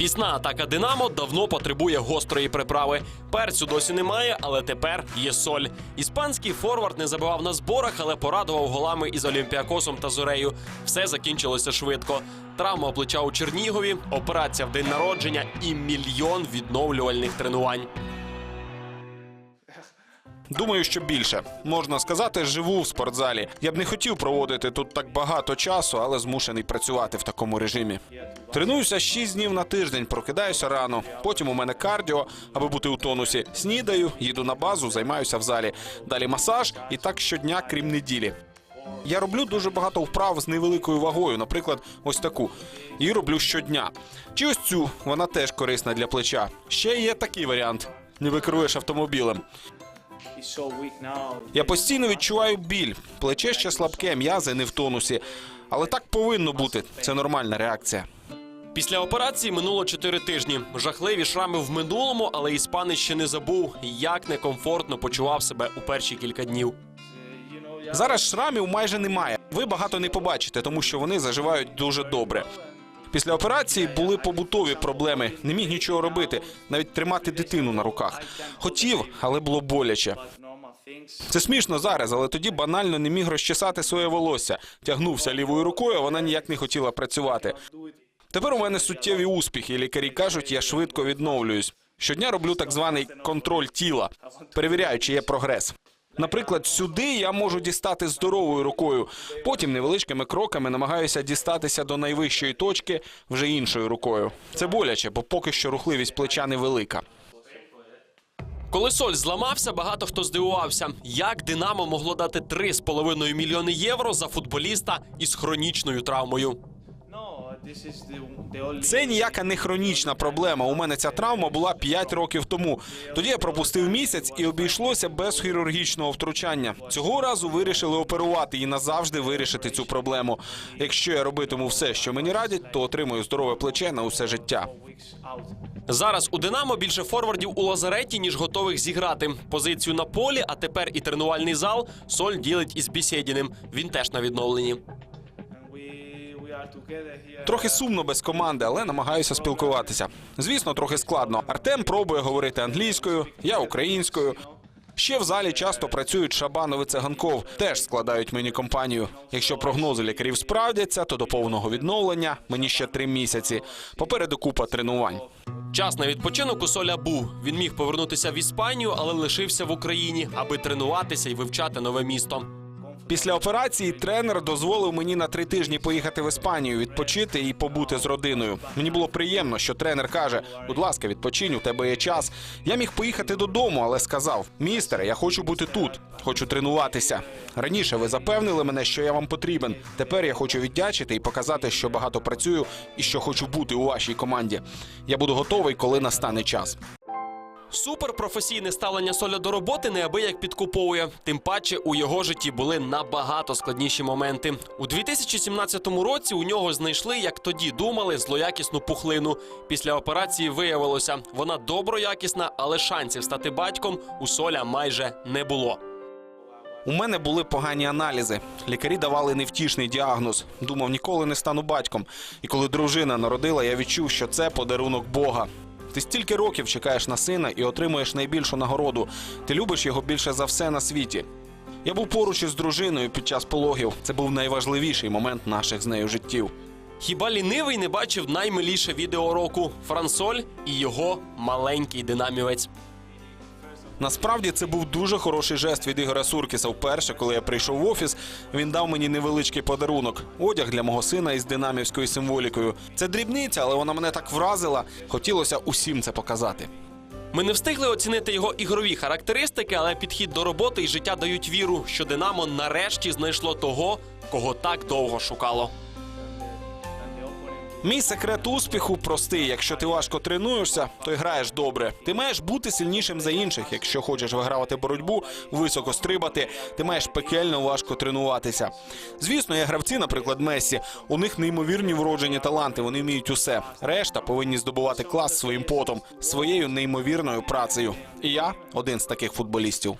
Пісна атака Динамо давно потребує гострої приправи. Перцю досі немає, але тепер є соль. Іспанський форвард не забивав на зборах, але порадував голами із Олімпіакосом та Зорею. Все закінчилося швидко. Травма плеча у Чернігові, операція в день народження і мільйон відновлювальних тренувань. Думаю, що більше можна сказати, живу в спортзалі. Я б не хотів проводити тут так багато часу, але змушений працювати в такому режимі. Тренуюся 6 днів на тиждень, прокидаюся рано. Потім у мене кардіо, аби бути у тонусі. Снідаю, їду на базу, займаюся в залі. Далі масаж і так щодня, крім неділі. Я роблю дуже багато вправ з невеликою вагою, наприклад, ось таку. Її роблю щодня. Чи ось цю, вона теж корисна для плеча. Ще є такий варіант: ніби керуєш автомобілем. Я постійно відчуваю біль. Плече ще слабке, м'язи не в тонусі. Але так повинно бути. Це нормальна реакція. Після операції минуло 4 тижні. Жахливі шрами в минулому, але іспанець ще не забув, як некомфортно почував себе у перші кілька днів. Зараз шрамів майже немає. Ви багато не побачите, тому що вони заживають дуже добре. Після операції були побутові проблеми. Не міг нічого робити, навіть тримати дитину на руках. Хотів, але було боляче. Це смішно зараз, але тоді банально не міг розчесати своє волосся. Тягнувся лівою рукою, вона ніяк не хотіла працювати. Тепер у мене суттєві успіхи. Лікарі кажуть, я швидко відновлююсь. Щодня роблю так званий контроль тіла, перевіряю, чи є прогрес. Наприклад, сюди я можу дістати здоровою рукою. Потім невеличкими кроками намагаюся дістатися до найвищої точки вже іншою рукою. Це боляче, бо поки що рухливість плеча невелика. Коли соль зламався, багато хто здивувався, як Динамо могло дати 3,5 мільйони євро за футболіста із хронічною травмою. Це ніяка не хронічна проблема. У мене ця травма була 5 років тому. Тоді я пропустив місяць і обійшлося без хірургічного втручання. Цього разу вирішили оперувати і назавжди вирішити цю проблему. Якщо я робитиму все, що мені радять, то отримую здорове плече на усе життя. Зараз у Динамо більше форвардів у лазареті, ніж готових зіграти. Позицію на полі, а тепер і тренувальний зал соль ділить із Бісєдіним. Він теж на відновленні. Трохи сумно без команди, але намагаюся спілкуватися. Звісно, трохи складно. Артем пробує говорити англійською, я українською. Ще в залі часто працюють Шабанов і Циганков, теж складають мені компанію. Якщо прогнози лікарів справдяться, то до повного відновлення мені ще три місяці. Попереду купа тренувань. Час на відпочинок у Соля був. Він міг повернутися в Іспанію, але лишився в Україні, аби тренуватися і вивчати нове місто. Після операції тренер дозволив мені на три тижні поїхати в Іспанію, відпочити і побути з родиною. Мені було приємно, що тренер каже: будь ласка, відпочинь, у тебе є час. Я міг поїхати додому, але сказав: містере, я хочу бути тут, хочу тренуватися. Раніше ви запевнили мене, що я вам потрібен. Тепер я хочу віддячити і показати, що багато працюю і що хочу бути у вашій команді. Я буду готовий, коли настане час. Суперпрофесійне ставлення Соля до роботи неабияк підкуповує. Тим паче у його житті були набагато складніші моменти. У 2017 році у нього знайшли, як тоді думали, злоякісну пухлину. Після операції виявилося, вона доброякісна, але шансів стати батьком у Соля майже не було. У мене були погані аналізи. Лікарі давали невтішний діагноз. Думав, ніколи не стану батьком. І коли дружина народила, я відчув, що це подарунок Бога. Ти стільки років чекаєш на сина і отримуєш найбільшу нагороду. Ти любиш його більше за все на світі. Я був поруч із дружиною під час пологів. Це був найважливіший момент наших з нею життів. Хіба лінивий не бачив наймиліше відео року Франсоль і його маленький динамівець. Насправді це був дуже хороший жест від Ігоря Суркіса. Вперше, коли я прийшов в офіс, він дав мені невеличкий подарунок одяг для мого сина із динамівською символікою. Це дрібниця, але вона мене так вразила. Хотілося усім це показати. Ми не встигли оцінити його ігрові характеристики, але підхід до роботи і життя дають віру, що Динамо нарешті знайшло того, кого так довго шукало. Мій секрет успіху простий. Якщо ти важко тренуєшся, то й граєш добре. Ти маєш бути сильнішим за інших. Якщо хочеш вигравати боротьбу, високо стрибати, ти маєш пекельно важко тренуватися. Звісно, є гравці, наприклад, Мессі. У них неймовірні вроджені таланти. Вони вміють усе. Решта повинні здобувати клас своїм потом, своєю неймовірною працею. І я один з таких футболістів.